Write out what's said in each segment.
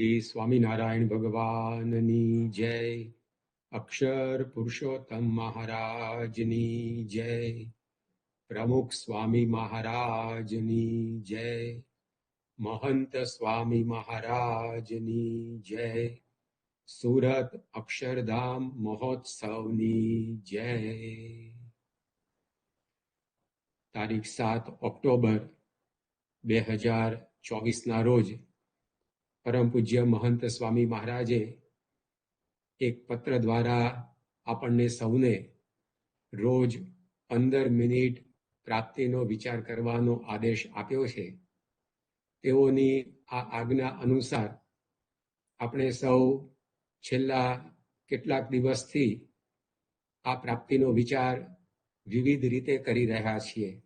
શ્રી સ્વામિનારાયણ ભગવાનની જય અક્ષર પુરુષોત્તમ મહારાજની જય પ્રમુખ સ્વામી મહારાજની જય મહંત સ્વામી મહારાજની જય સુરત અક્ષરધામ મહોત્સવની જય તારીખ સાત ઓક્ટોબર બે હજાર ચોવીસના રોજ પરમ પૂજ્ય મહંત સ્વામી મહારાજે એક પત્ર દ્વારા આપણને સૌને રોજ પંદર મિનિટ પ્રાપ્તિનો વિચાર કરવાનો આદેશ આપ્યો છે. તેઓની આ આજ્ઞા અનુસાર આપણે સૌ છેલ્લા કેટલાક દિવસથી આ પ્રાપ્તિનો વિચાર વિવિધ રીતે કરી રહ્યા છીએ.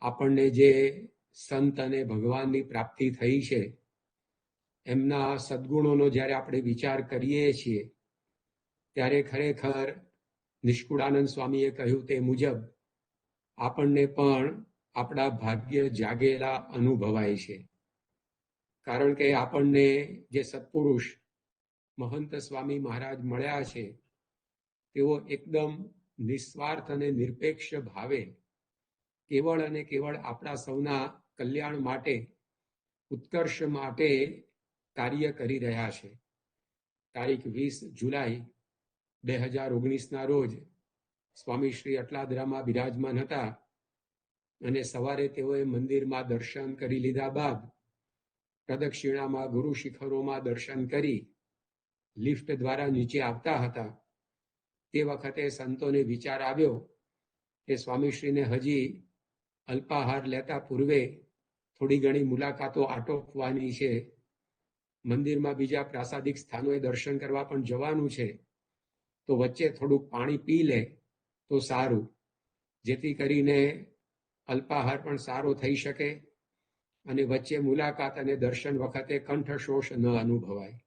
આપણને જે સંત અને ભગવાનની પ્રાપ્તિ થઈ છે એમના સદગુણોનો જ્યારે આપણે વિચાર કરીએ છીએ, ત્યારે ખરેખર નિષ્કુળાનંદ સ્વામીએ કહ્યું તે મુજબ આપણને પણ આપણા ભાગ્ય જાગેલા અનુભવાય છે. કારણ કે આપણને જે સત્પુરુષ મહંત સ્વામી મહારાજ મળ્યા છે, તેઓ એકદમ નિસ્વાર્થ અને નિરપેક્ષ ભાવે કેવળ અને કેવળ આપણા સૌના કલ્યાણ માટે, ઉત્કર્ષ માટે કાર્ય કરી રહ્યા છે. તારીખ વીસ જુલાઈ બે હજાર ઓગણીસના રોજ સ્વામી શ્રી અટલાદરામાં બિરાજમાન હતા અને સવારે તેઓએ મંદિરમાં દર્શન કરી લીધા બાદ પ્રદક્ષિણામાં ગુરુ શિખરોમાં દર્શન કરી લિફ્ટ દ્વારા નીચે આવતા હતા. તે વખતે સંતોને વિચાર આવ્યો કે સ્વામીશ્રીને હજી અલ્પાહાર લેતા પૂર્વે થોડી ઘણી મુલાકાતો આટોપવાની છે. મંદિરમાં બીજા પ્રાસાદિક સ્થાનોએ દર્શન કરવા પણ જવાનું છે, તો વચ્ચે થોડુંક પાણી પી લે તો સારું. જેથી કરીને અલ્પાહાર પણ સારો થઈ શકે અને વચ્ચે મુલાકાત અને દર્શન વખતે કંઠશોષ ન અનુભવાય.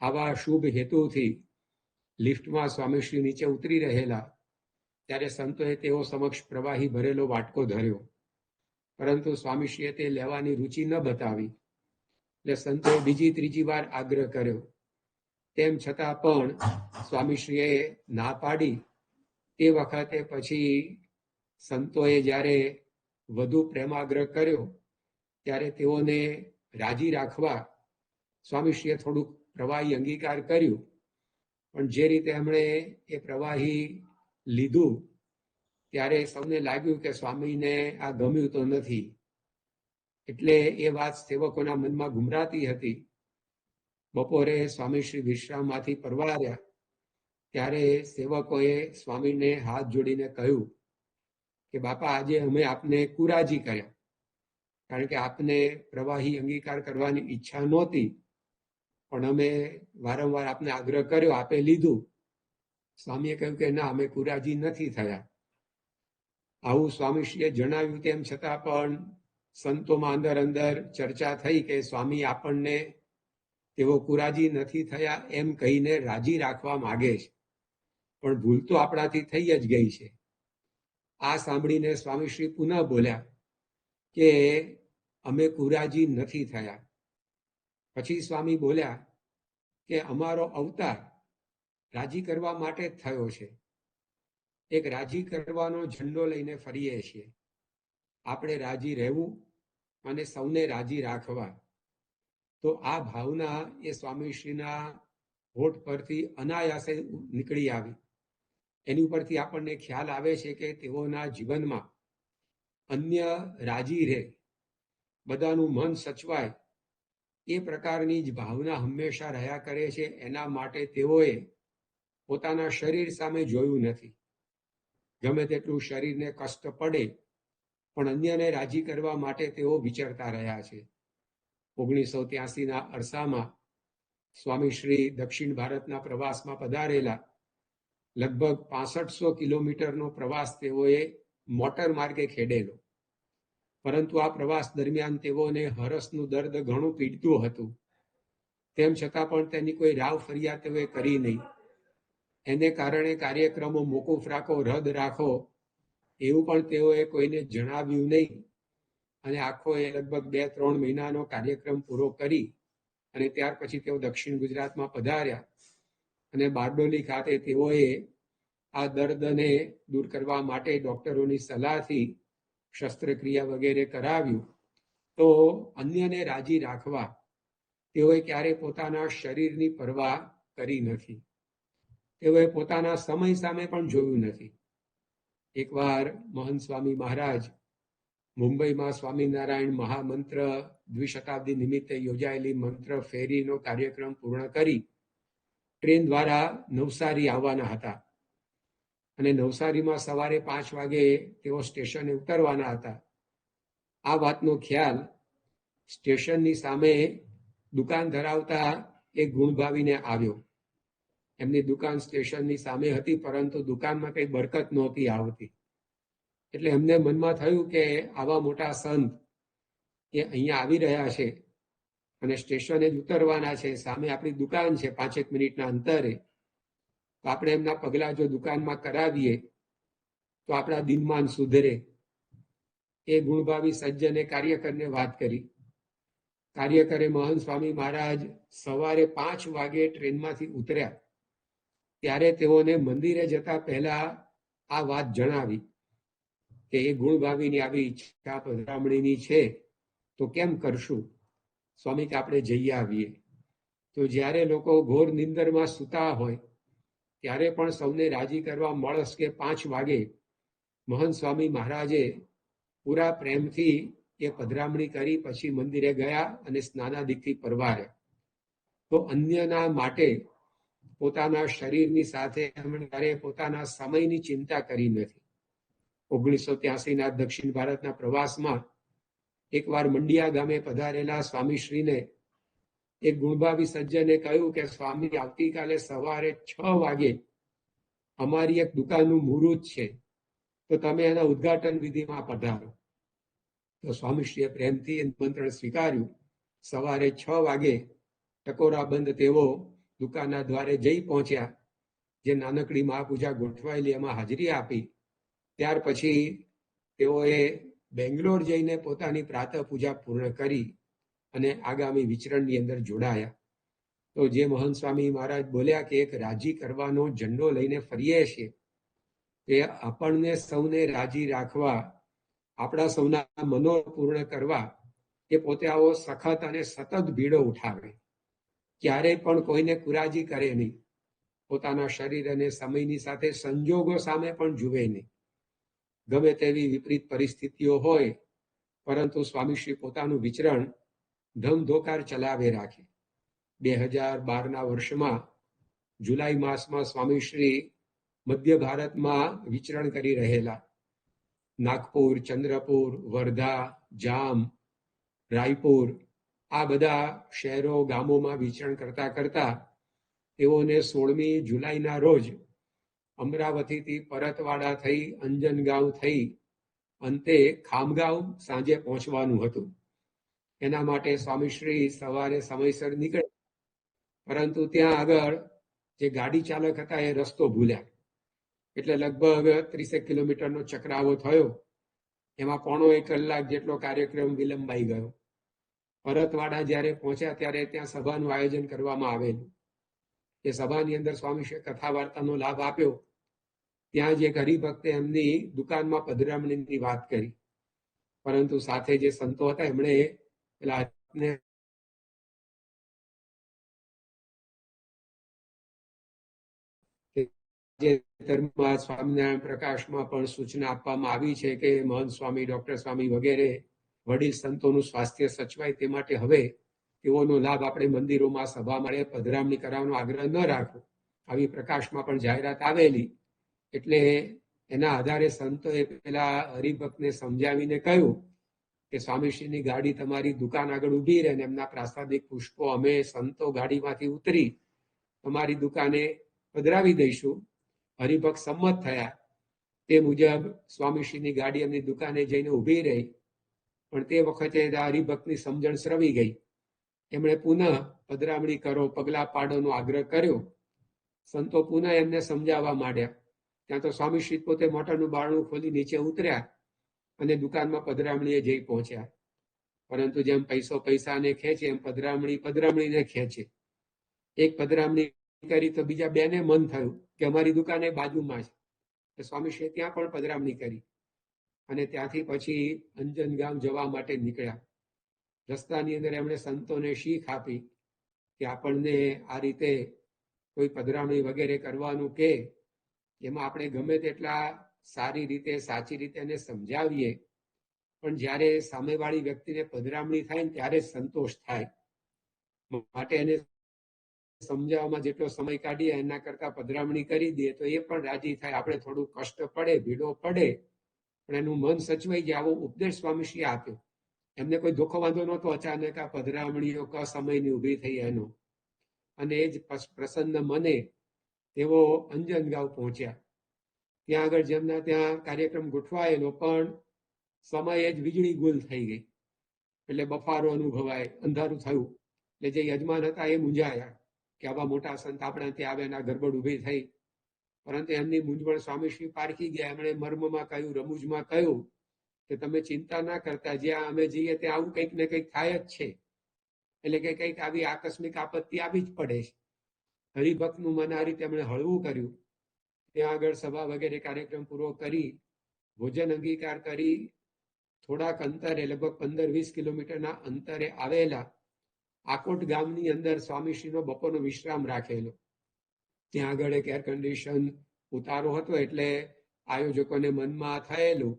આવા શુભ હેતુથી લિફ્ટમાં સ્વામીશ્રી નીચે ઉતરી રહેલા, ત્યારે સંતોએ તેઓ સમક્ષ પ્રવાહી ભરેલો વાટકો ધર્યો. પરંતુ સ્વામીશ્રીએ તે લેવાની રુચિ ન બતાવી. એટલે સંતોએ બીજી ત્રીજી વાર આગ્રહ કર્યો. તેમ છતાં પણ સ્વામીશ્રીએ ના પાડી. તે વખતે પછી સંતોએ જ્યારે વધુ પ્રેમાગ્રહ કર્યો, ત્યારે તેઓને રાજી રાખવા સ્વામીશ્રીએ થોડુંક પ્રવાહી અંગીકાર કર્યું. પણ જે રીતે એમણે એ પ્રવાહી લીધું, ત્યારે સૌને લાગ્યું કે સ્વામીને આ ગમ્યું તો નથી. એટલે એ વાત સેવકોના મનમાં ગુમરાતી હતી. બપોરે સ્વામી શ્રી વિશ્રામમાંથી પરવાર્યા. ત્યારે સેવકોએ સ્વામીને હાથ જોડીને કહ્યું કે, બાપા, આજે અમે આપને કુરાજી કર્યા. કારણ કે આપને પ્રવાહી અંગીકાર કરવાની ઈચ્છા નહોતી. પણ અમે વારંવાર આપને આગ્રહ કર્યો, આપે લીધું. સ્વામીએ કહ્યું કે, ના, અમે કુરાજી નથી થયા. આવું સ્વામીશ્રીએ જણાવ્યું તેમ છતાં પણ સંતોમાં અંદર અંદર ચર્ચા થઈ કે સ્વામી આપણને તેઓ કુરાજી નથી થયા એમ કહીને રાજી રાખવા માગે છે. પણ ભૂલ તો આપણાથી થઈ જ ગઈ છે. આ સાંભળીને સ્વામીશ્રી પુનઃ બોલ્યા કે અમે કુરાજી નથી થયા. પછી સ્વામી બોલ્યા કે અમારો અવતાર રાજી કરવા માટે જ થયો છે. એક રાજી કરવાનો ઝંડો લઈને ફરીએ છીએ. આપણે રાજી રહેવું અને સૌને રાજી રાખવા. તો આ ભાવના એ સ્વામીશ્રીના હોઠ પરથી અનાયાસે નીકળી આવી. એની ઉપરથી આપણને ખ્યાલ આવે છે કે તેઓના જીવનમાં અન્ય રાજી રહે, બધાનું મન સચવાય, એ પ્રકારની જ ભાવના હંમેશા રહ્યા કરે છે. એના માટે તેઓએ પોતાના શરીર સામે જોયું નથી. ગમે તેટલું શરીરને કષ્ટ પડે પણ અન્યને રાજી કરવા માટે તેઓ વિચરતા રહ્યા છે. ઓગણીસો ત્યાસીના અરસામાં સ્વામી શ્રી દક્ષિણ ભારતના પ્રવાસમાં પધારેલા લગભગ પાસઠસો કિલોમીટરનો પ્રવાસ તેઓએ મોટર માર્ગે ખેડેલો. પરંતુ આ પ્રવાસ દરમિયાન તેઓને હરસનું દર્દ ઘણું પીડતું હતું. તેમ છતાં પણ તેની કોઈ રાવ ફરિયાદ તેઓએ કરી નહીં. એને કારણે કાર્યક્રમો મોકૂફ રાખો, રદ રાખો એવું પણ તેઓએ કોઈને જણાવ્યું નહીં. અને આખો એ લગભગ બે ત્રણ મહિનાનો કાર્યક્રમ પૂરો કરી અને ત્યાર પછી તેઓ દક્ષિણ ગુજરાતમાં પધાર્યા. અને બારડોલી ખાતે તેઓએ આ દર્દને દૂર કરવા માટે ડોક્ટરોની સલાહથી શસ્ત્રક્રિયા વગેરે કરાવ્યું. તો અન્યને રાજી રાખવા તેઓએ ક્યારે પોતાના શરીરની પરવા કરી નથી. તેઓએ પોતાના સમય સામે પણ જોયું નથી. એકવાર મહંત સ્વામી મહારાજ મુંબઈમાં સ્વામિનારાયણ મહામંત્ર દ્વિશતાબ્દી નિમિત્તે યોજાયેલી મંત્ર ફેરીનો કાર્યક્રમ પૂર્ણ કરી ટ્રેન દ્વારા નવસારી આવવાના હતા. અને નવસારીમાં સવારે પાંચ વાગે તેઓ સ્ટેશને ઉતરવાના હતા. આ વાતનો ખ્યાલ સ્ટેશનની સામે દુકાન ધરાવતા એક ગુણભાવીને આવ્યો. એમની દુકાન સ્ટેશનની સામે હતી, પરંતુ દુકાનમાં કઈ બરકત નહોતી આવતી. એટલે એમને મનમાં થયું કે આવા મોટા સંત એ અહીંયા આવી રહ્યા છે અને સ્ટેશને જ ઉતરવાના છે. સામે આપણી દુકાન છે, પાંચેક મિનિટના અંતરે. તો આપણે એમના પગલા જો દુકાનમાં કરાવીએ, તો આપણા દિનમાન સુધરે. એ ગુણભાવી સજ્જને કાર્યકરને વાત કરી. કાર્યકરે મહંત સ્વામી મહારાજ સવારે પાંચ વાગે ટ્રેનમાંથી ઉતર્યા. ત્યારે તેઓને મંદિરે જતા પહેલા આ વાત જણાવી કે એ ગુણભાવીની આવી ઈચ્છા પધરામણીની છે, તો કેમ કરશું? સ્વામી કે આપણે જઈ આવીએ. તો જ્યારે લોકો ઘોર નિંદરમાં સૂતા હોય, ત્યારે પણ સૌને રાજી કરવા મળસ કે પાંચ વાગે મહંત સ્વામી મહારાજે પૂરા પ્રેમથી એ પધરામણી કરી, પછી મંદિરે ગયા અને સ્નાનાદિકથી પરવાર્યા તો અન્યના માટે પોતાના શરીરની સાથે પોતાના સમયની ચિંતા કરી નથી. ઓગણીસો ત્યાસીના દક્ષિણ ભારતના પ્રવાસમાં એકવાર મંડિયા ગામે પધારેલા સ્વામીશ્રીને એક ગુણભાવી સજ્જને કહ્યું કે, સ્વામી, આવતીકાલે સવારે છ વાગે અમારી એક દુકાનનું મુહૂર્ત છે. તો તમે એના ઉદઘાટન વિધિમાં પધારો. તો સ્વામીશ્રીએ પ્રેમથી નિમંત્રણ સ્વીકાર્યું. સવારે છ વાગે ટકોરા બંધ તેઓ દુકાનના દ્વારે જઈ પહોંચ્યા. જે નાનકડી મહાપૂજા ગોઠવાયેલી એમાં હાજરી આપી. ત્યાર પછી તેઓએ બેંગ્લોર જઈને પોતાની પ્રાતઃ પૂજા પૂર્ણ કરી અને આગામી વિચરણની અંદર જોડાયા. તો જે મહંત સ્વામી મહારાજ બોલ્યા કે એક રાજી કરવાનો ઝંડો લઈને ફરીએ છીએ. તે આપણને સૌને રાજી રાખવા, આપણા સૌના મનો પૂર્ણ કરવા એ પોતે આવો સખત અને સતત ભીડો ઉઠાવે. ક્યારેય પણ કોઈને કુરાજી કરે નહીં. પોતાના શરીર અને સમયની સાથે સંજોગો સામે પણ જુએ નહીં. ગમે તેવી વિપરીત પરિસ્થિતિઓ હોય, પરંતુ સ્વામીશ્રી પોતાનું વિચરણ ધમધોકાર ચલાવે રાખે. બે હજાર બારના વર્ષમાં, જુલાઈ માસમાં સ્વામીશ્રી મધ્ય ભારતમાં વિચરણ કરી રહેલા. નાગપુર, ચંદ્રપુર, વર્ધા, જામ, રાયપુર આ બધા શહેરો, ગામોમાં વિચરણ કરતા કરતા તેઓને સોળમી જુલાઈના રોજ અમરાવતીથી પરતવાડા થઈ, અંજનગાંવ થઈ, અંતે ખામગાંવ સાંજે પહોંચવાનું હતું. એના માટે સ્વામીશ્રી સવારે સમયસર નીકળે પરંતુ ત્યાં આગળ જે ગાડી ચાલક હતા એ રસ્તો ભૂલ્યા. એટલે લગભગ ત્રીસેક કિલોમીટરનો ચક્રાવો થયો. એમાં પોણો એક કલાક જેટલો કાર્યક્રમ વિલંબાઈ ગયો. પરતવાડા જ્યારે પહોંચ્યા ત્યારે ત્યાં સભાનું આયોજન કરવામાં આવેલું. એ સભાની અંદર સ્વામી કથા વાર્તાનો લાભ આપ્યો. ત્યાં જે હરિભક્તે એમની દુકાનમાં પધરામણીની વાત કરી. પરંતુ સાથે જે સંતો હતા, એમણે પેલા જે ધર્મમાં સ્વામિનારાયણ પ્રકાશમાં પણ સૂચના આપવામાં આવી છે કે મહંત સ્વામી, ડોક્ટર સ્વામી વગેરે વડીલ સંતોનું સ્વાસ્થ્ય સચવાય તે માટે હવે તેઓનો લાભ આપણે મંદિરોમાં સભા મળે, પધરામણી કરવાનો આગ્રહ ન રાખવો આવી પ્રકાશમાં પણ જાહેરાત આવેલી. એટલે એના આધારે સંતોએ પેલા હરિભક્તને સમજાવીને કહ્યું કે સ્વામીશ્રીની ગાડી તમારી દુકાન આગળ ઊભી રહે ને એમના પ્રાસાદિક પુષ્પો અમે સંતો ગાડીમાંથી ઉતરી તમારી દુકાને પધરાવી દઈશું. હરિભક્ત સંમત થયા. તે મુજબ સ્વામીશ્રીની ગાડી એમની દુકાને જઈને ઊભી રહી. પણ તે વખતે હરિભક્તની સમજણ સ્રવી ગઈ. એમણે પુનઃ પધરામણી કરો, પગલા પાડોનો આગ્રહ કર્યો. સંતો પુનઃ એમને સમજાવવા માંડ્યા. ત્યાં તો સ્વામીશ્રી પોતે મોટાનું બારણું ખોલી નીચે ઉતર્યા અને દુકાનમાં પધરામણીએ જઈ પહોંચ્યા. પરંતુ જેમ પૈસો પૈસાને ખેંચે, એમ પધરામણી પધરામણીને ખેંચે. એક પધરામણી કરી તો બીજા બેને મન થયું કે અમારી દુકાને બાજુમાં છે. સ્વામીશ્રીએ ત્યાં પણ પધરામણી કરી. અને ત્યાંથી પછી અંજન ગામ જવા માટે નીકળ્યા. રસ્તાની અંદર એમણે સંતોને શીખ આપી કે આપણને આ રીતે કોઈ પધરામણી વગેરે કરવાનું કે એમાં આપણે ગમે તેટલા સારી રીતે, સાચી રીતે એને સમજાવીએ. પણ જ્યારે સામેવાળી વ્યક્તિને પધરામણી થાય ને ત્યારે સંતોષ થાય. માટે એને સમજાવવામાં જેટલો સમય કાઢીએ, એના કરતા પધરામણી કરી દઈએ તો એ પણ રાજી થાય. આપણે થોડું કષ્ટ પડે, ભીડો પડે. પણ એનું મન સચવાઈ જાય આવો ઉપદેશ સ્વામીશ્રીએ આપ્યો. એમને કોઈ ધોખો વાંધો નહોતો, અચાનક આ પધરામણીઓ ક સમયની ઊભી થઈ એનો. અને એ જ પ્રસન્ન મને તેઓ અંજનગાંવ પહોંચ્યા. ત્યાં આગળ જેમના ત્યાં કાર્યક્રમ ગોઠવાયેલો, પણ સમયે જ વીજળી ગુલ થઈ ગઈ. એટલે બફારો અનુભવાય, અંધારું થયું. એટલે જે યજમાન હતા એ મૂંઝાયા કે આવા મોટા સંત આપણે ત્યાં આવે એના ગરબડ ઊભી થઈ. પરંતુ એમની મૂંઝવણ સ્વામીશ્રી પારખી ગયા. એમણે મર્મમાં કહ્યું, રમૂજમાં કહ્યું કે તમે ચિંતા ના કરતા, જ્યાં અમે જઈએ ત્યાં આવું કંઈક ને કંઈક થાય જ છે. એટલે કે કંઈક આવી આકસ્મિક આપત્તિ આવી જ પડે છે. હરિભક્તનું મન આ રીતે એમણે હળવું કર્યું. ત્યાં આગળ સભા વગેરે કાર્યક્રમ પૂરો કરી, ભોજન અંગીકાર કરી, થોડાક અંતરે, લગભગ પંદર વીસ કિલોમીટરના અંતરે આવેલા આકોટ ગામની અંદર સ્વામીશ્રીનો બપોરનો વિશ્રામ રાખેલો. ત્યાં આગળ એક એર કન્ડિશન ઉતારો હતો એટલે આયોજકોને મનમાં થયેલું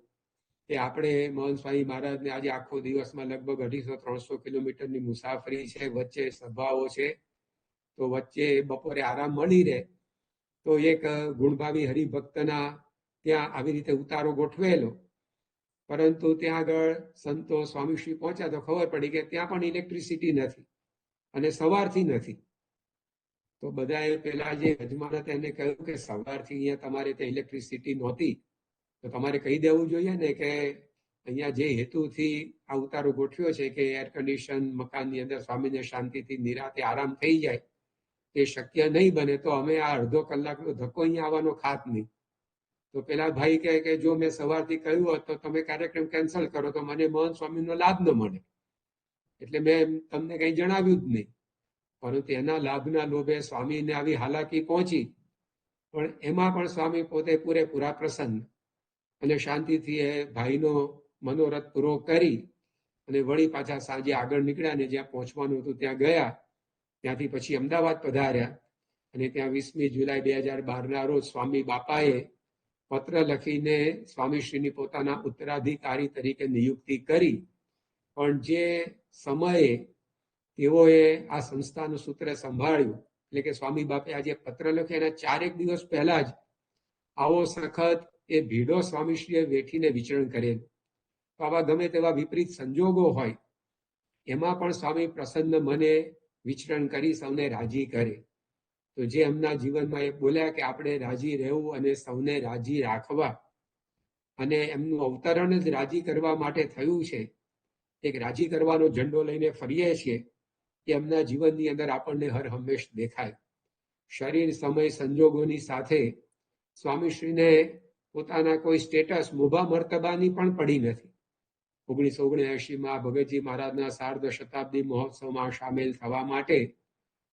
કે આપણે મોહન સ્વામી મહારાજને આજે આખો દિવસમાં લગભગ અઢીસો ત્રણસો કિલોમીટરની મુસાફરી છે, વચ્ચે સભાઓ છે, તો વચ્ચે બપોરે આરામ મળી રહે. તો એક ગુણભાવી હરિભક્તના ત્યાં આવી રીતે ઉતારો ગોઠવેલો. પરંતુ ત્યાં આગળ સંતો સ્વામીશ્રી પહોંચ્યા તો ખબર પડી કે ત્યાં પણ ઇલેક્ટ્રિસિટી નથી અને સવારથી નથી. તો બધાએ પેલા જે યજમાન હતા એને કહ્યું કે સવારથી અહીંયા તમારે ત્યાં ઇલેક્ટ્રિસિટી નહોતી. તો તમારે કહી દેવું જોઈએ ને કે અહીંયા જે હેતુથી આ ઉતારો ગોઠવ્યો છે કે એર કન્ડિશન મકાનની અંદર સ્વામીને શાંતિથી નિરાતે આરામ થઈ જાય એ શક્ય નહીં બને તો અમે આ અડધો કલાકનો ધક્કો અહીંયા આવવાનો ખાત નહીં. તો પેલા ભાઈ કહે કે જો મેં સવારથી કહ્યું હોત તો તમે કાર્યક્રમ કેન્સલ કરો તો મને મોહન સ્વામીનો લાભ ન મળે. એટલે મેં તમને કંઈ જણાવ્યું જ નહીં. પરંતુ એના લાભના લોભે સ્વામીને આવી હાલાકી પહોંચી. પણ એમાં પણ સ્વામી પોતે પૂરેપૂરા પ્રસન્ન. અને શાંતિથી એ ભાઈનો મનોરથ પૂરો કરી અને વળી પાછા સાંજે આગળ નીકળ્યા ને જ્યાં પહોંચવાનું હતું ત્યાં ગયા. ત્યાંથી પછી અમદાવાદ પધાર્યા. અને ત્યાં વીસમી જુલાઈ બે હજાર બારના રોજ સ્વામી બાપાએ પત્ર લખીને સ્વામીશ્રીની પોતાના ઉત્તરાધિકારી તરીકે નિયુક્તિ કરી. પણ જે સમયે તેઓએ આ સંસ્થાનું સૂત્ર સંભાળ્યું. એટલે કે સ્વામી બાપે આજે પત્ર લખ્યો, એના ચારેક દિવસ પહેલા જ આવો સખત એ ભીડો સ્વામીશ્રીએ વેઠીને વિચરણ કરેલ. તો આવા ગમે તેવા વિપરીત સંજોગો હોય, એમાં પણ સ્વામી પ્રસન્ન મને વિચરણ કરી સૌને રાજી કરે. તો જે એમના જીવનમાં એ બોલ્યા કે આપણે રાજી રહેવું અને સૌને રાજી રાખવા અને એમનું અવતરણ જ રાજી કરવા માટે થયું છે, એક રાજી કરવાનો ઝંડો લઈને ફરીએ છીએ એ એમના જીવનની અંદર આપણને હર હંમેશ દેખાય. શરીર, સમય, સંજોગોની સાથે સ્વામીશ્રીને પોતાના કોઈ સ્ટેટસ મોભા મર્તબાની પણ પડી નથી. ઓગણીસો ઓગણએંશીમાં ભગતજી મહારાજના સાર્ધ શતાબ્દી મહોત્સવમાં સામેલ થવા માટે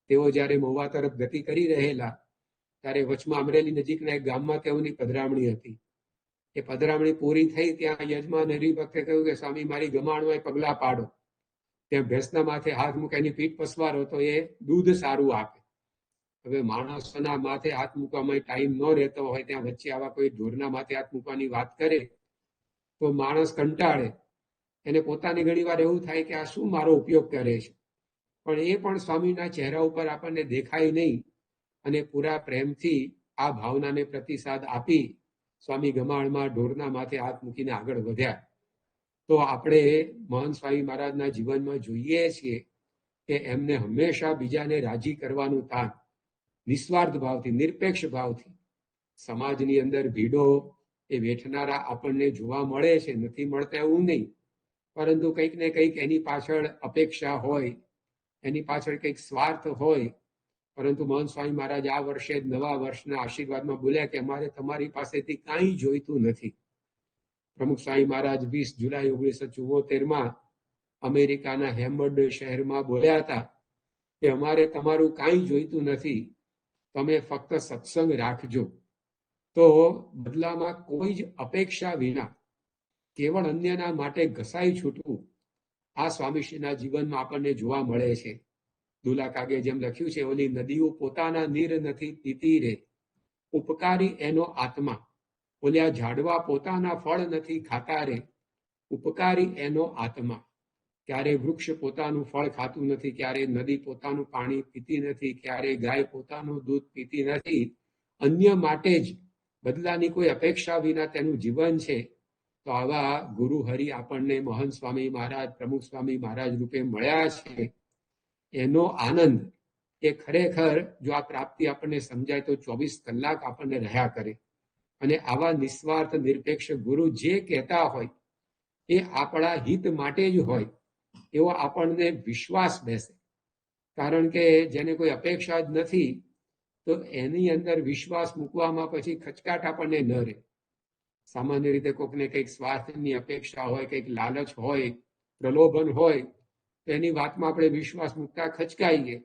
તેઓ જ્યારે મોવા તરફ ગતિ કરી રહેલા, ત્યારે વચમાં અમરેલી નજીકના એક ગામમાં તેઓની પધરામણી હતી. એ પધરામણી પૂરી થઈ ત્યાં યજમાન હરિભક્તે કહ્યું કે, સ્વામી, મારી ગમાણમાં પગલા પાડો. ત્યાં ભેંસના માથે હાથ મૂકે પીઠ પસવારો તો એ દૂધ સારું આપે. હવે માણસોના માથે હાથ મૂકવામાં ટાઈમ ન રહેતો હોય ત્યાં વચ્ચે આવા કોઈ ઢોરના માથે હાથ મૂકવાની વાત કરે, તો માણસ કંટાળે. એને પોતાની ઘણી વાર એવું થાય કે આ શું મારો ઉપયોગ કરે છે? પણ એ પણ સ્વામીના ચહેરા ઉપર આપણને દેખાય નહીં અને પૂરા પ્રેમથી આ ભાવનાને પ્રતિસાદ આપી સ્વામી ગમાણમાં ઢોરના માથે હાથ મૂકીને આગળ વધ્યા. તો આપણે મહંત સ્વામી મહારાજના જીવનમાં જોઈએ છીએ કે એમને હંમેશા બીજાને રાજી કરવાનું તાન, નિસ્વાર્થ ભાવથી, નિરપેક્ષ ભાવથી સમાજની અંદર ભીડો એ વેઠનારા આપણને જોવા મળે છે, નથી મળતા એવું નહીં. પરંતુ કંઈક ને કંઈક એની પાછળ અપેક્ષા હોય, એની પાછળ કંઈક સ્વાર્થ હોય. પરંતુ મોહન સ્વામી મહારાજ આ વર્ષે નવા વર્ષના આશીર્વાદમાં બોલ્યા કે અમારે તમારી પાસેથી કાંઈ જોઈતું નથી. પ્રમુખ સ્વામી મહારાજ વીસ જુલાઈ ઓગણીસો ચુમ્મોતેરમાં અમેરિકાના હેમ્બર્ડ શહેરમાં બોલ્યા હતા કે અમારે તમારું કાંઈ જોઈતું નથી, તમે ફક્ત સત્સંગ રાખજો. તો બદલામાં કોઈ જ અપેક્ષા વિના કેવળ અન્યના માટે ઘસાઈ છૂટવું આ સ્વામીશ્રીના જીવનમાં આપણને જોવા મળે છે. દુલા કાગે જેમ લખ્યું છે, ઓલી નદીઓ પોતાના નીર નથી પીતી રે. ઉપકારી એનો આત્મા ઓલ્યા ઝાડવા પોતાના ફળ નથી ખાતા રે. ઉપકારી એનો આત્મા. ક્યારે વૃક્ષ પોતાનું ફળ ખાતું નથી, ક્યારે નદી પોતાનું પાણી પીતી નથી, ક્યારે ગાય પોતાનું દૂધ પીતી નથી. અન્ય માટે જ બદલાની કોઈ અપેક્ષા વિના તેનું જીવન છે. તો આવા ગુરુ હરિ આપણને મહંત સ્વામી મહારાજ, પ્રમુખ સ્વામી મહારાજ રૂપે મળ્યા છે. એનો આનંદ એ ખરેખર જો આ પ્રાપ્તિ આપણને સમજાય તો ચોવીસ કલાક આપણને રહ્યા કરે. અને આવા નિસ્વાર્થ નિરપેક્ષ ગુરુ જે કહેતા હોય, એ આપણા હિત માટે જ હોય, એવો આપણને વિશ્વાસ બેસે. કારણ કે જેને કોઈ અપેક્ષા જ નથી, તો એની અંદર વિશ્વાસ મૂકવામાં પછી ખચકાટ આપણને ન રહે. સામાન્ય રીતે કોકને કંઈક સ્વાર્થની અપેક્ષા હોય, કંઈક લાલચ હોય, પ્રલોભન હોય, તો એની વાતમાં આપણે વિશ્વાસ મૂકતા ખચકાઈએ.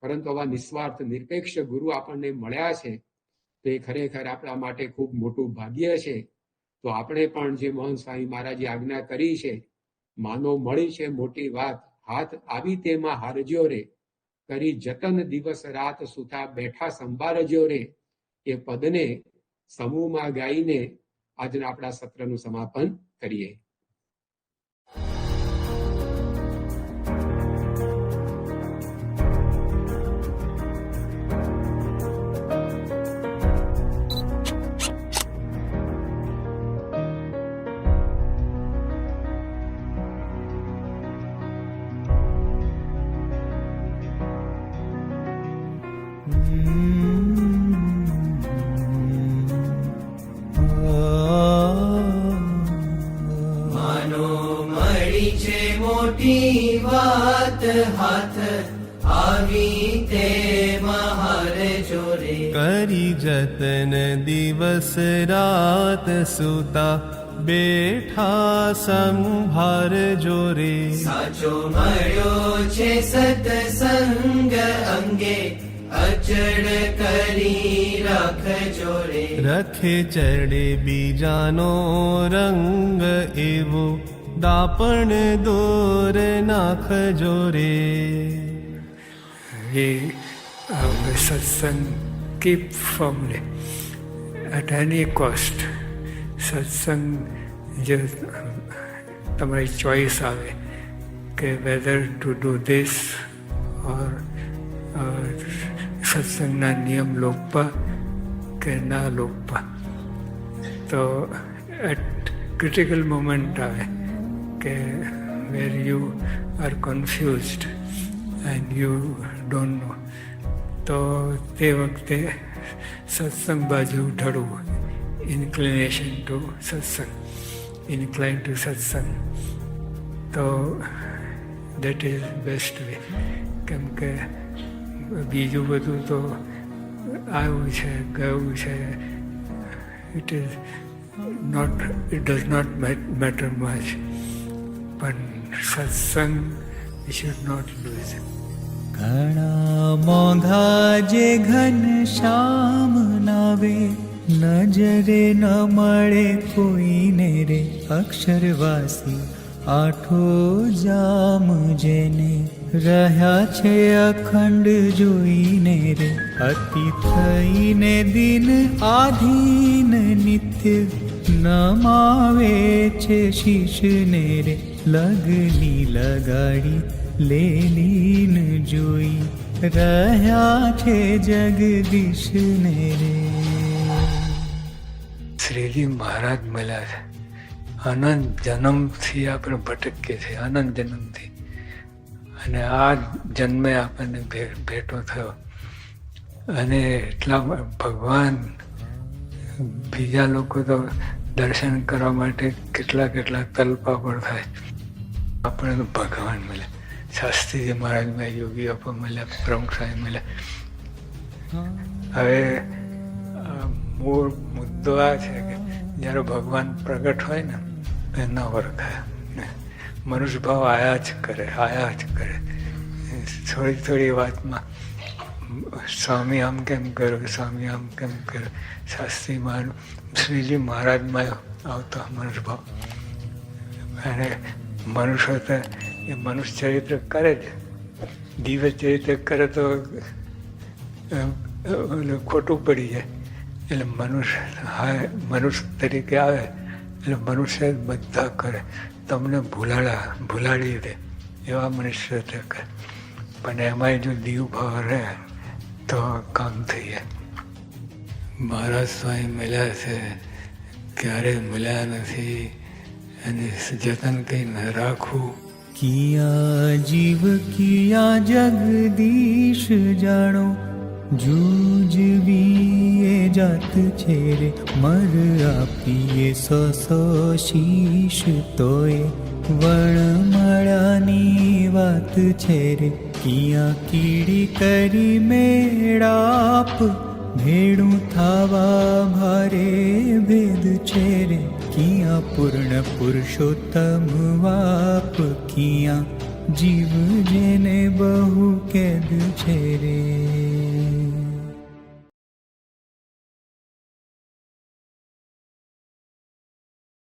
પરંતુ આવા નિસ્વાર્થ નિરપેક્ષ ગુરુ આપણને મળ્યા છે તો એ ખરેખર આપણા માટે ખૂબ મોટું ભાગ્ય છે. તો આપણે પણ જે મોહન સ્વામી મહારાજે આજ્ઞા કરી છે, માનો મળી છે મોટી વાત, હાથ આવી તેમાં હારજો રે. કરી જતન દિવસ રાત સુતા બેઠા સંભાળજો રે. એ પદને સમૂહમાં ગાઈને આજના આપણા સત્રનું સમાપન કરીએ. રાત સુતા બેઠા સંભાર જોરે સાચો મળ્યો છે સતસંગ અંગે અચળ કરી રાખજો રે રખે ચડે બીજાનો રંગ એવો દાપણ દોર નાખજો રે we uh, satsang keep firmly any cost satsang જે તમારી ચોઈસ આવે કે whether to do this or સત્સંગના નિયમ લોકપા કે ના લોકપા તો એટ ક્રિટિકલ મોમેન્ટ આવે કે where you are confused and you don't know તો તે વખતે સત્સંગ બાજુ ઢળવું inclination to satsang. Incline to satsang. તો દેટ ઇઝ બેસ્ટ વે કેમ કે બીજું બધું તો આવ્યું છે ગયું છે. It is not it does not matter much પણ સત્સંગ શુડ નોટ લૂઝ ઘણા મોંઘા જે ઘન શ્યામ નાવે નજરે ન મળે કોઈને રે. અક્ષરવાસી આઠો જામ જેને રહ્યા છે અખંડ જોઈને રે. અતિ થઈને દિન આધીન નિત્ય નમાવે છે શીશને રે. લગની લગાડી લેલીન જોઈ રહ્યા છે જગદીશને રે શ્રીજી મહારાજ મળ્યા છે અનંત જન્મથી આપણે ભટકીએ છીએ અનંત જન્મથી અને આ જન્મે આપણને ભેટો થયો અને એટલા ભગવાન બીજા લોકો તો દર્શન કરવા માટે કેટલા કેટલા તલપા પણ થાય આપણે તો ભગવાન મળ્યા શાસ્ત્રીજી મહારાજ મળ્યા યોગી બાપા મળ્યા, પ્રમુખ સાહેબ મળ્યા. હવે મૂળ મુદ્દો આ છે કે જ્યારે ભગવાન પ્રગટ હોય ને ઓળખાય ને મનુષ્ય ભાવ આયા જ કરે, આયા જ કરે. થોડી થોડી વાતમાં, સ્વામી આમ કેમ કરો સ્વામી આમ કેમ કરો શાસ્ત્રીમાં શ્રીજી મહારાજમાં આવતો મનુષ્ય ભાવ અને મનુષ્ય તો એ મનુષ્ય ચરિત્ર કરે જ. દિવ્ય ચરિત્ર કરે તો ખોટું પડી જાય. એટલે મનુષ્ય હા મનુષ્ય તરીકે આવે, એટલે મનુષ્ય બધા કરે. તમને ભૂલાડા, ભૂલાડી દે, એવા મનુષ્ય કરે. પણ એમાંય જો દીવ ભાવ રહે, તો કામ થઈ જાય. મહારાજ સ્વામી મળ્યા છે, ક્યારેય મળ્યા નથી. અને જતન કંઈ ન રાખવું કિયા જીવ કિયા જગદીશ જાણો જૂજવી એ જાત છે રે મર આપીએ સો શીશ તોય વણમળાની વાત છે રે કિયા કીડી કરી મેળાપ ભેડું થાવા ભારે ભેદ છે રે. કિયા પૂર્ણ પુરુષોત્તમ વાપ, કિયા જીવ જેને બહુ કેદ છે રે.